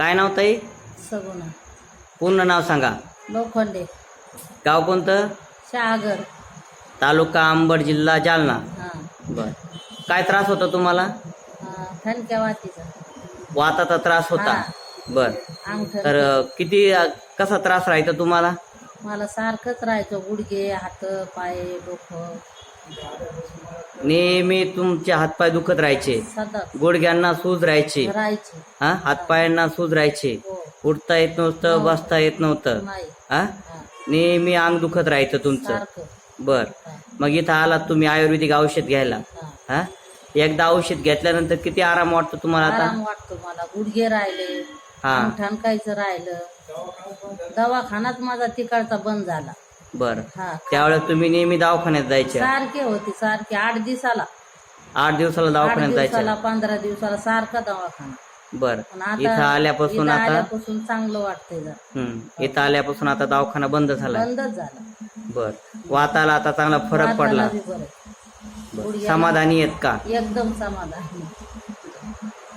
काय नाव ताई? सगुणा. पूर्ण नाव सांगा. लोखंडे. गाव कोणतं? शहागर. तालुका अंबड जिल्हा जालना. हां. बर. काय त्रास होता तुम्हाला? ठणक्या वातीचा. वाताचा त्रास होता. बर. तर किती कसा त्रास राहायचा तुम्हाला? मला सारखंच राहायचं. गुडघे हात पाय डोकं. नेहमी तुमचे हातपाय दुखत राहायचे. सतत. गुडघ्यांना सूज राहायची. राहायचे. हा? हातपायांना सूज राहायचे. हो. उठता येत नव्हतं बसता येत नव्हतं. नाही. हा? हां. नेहमी अंग दुखत राहायचं तुमचं. सारखं. बर. मग इथं आलात तुम्ही आयुर्वेदिक औषध घ्यायला. हां. हा? एकदा औषध घेतल्यानंतर किती आराम वाटतो तुम्हाला आता? आराम वाटतो मला. गुडघे राहिले. हा. ठणकायचं राहिलं. दवाखानाच माझा तिकडचा बंद झाला. बर. हा. त्यावेळेस तुम्ही नेहमी दवाखान्यात जायचे सारखे होते सारखे. आठ दिवसाला. आठ दिवसाला आठ दवाखान्यात दिवसाला जायचे पंधरा दिवसाला सारखा दवाखाना. बर. पण आता इथं आल्यापासून इथं आता? आल्यापासून चांगलं वाटतंय जरा. हम्म. इथं आल्यापासून आता दवाखाना बंद झाला? बंदच झाला. बर. वाताला आता चांगला फरक पडला? वाताला बी बरं. बर. गुडघ्याला समाधानी आहेत का? एकदम समाधान.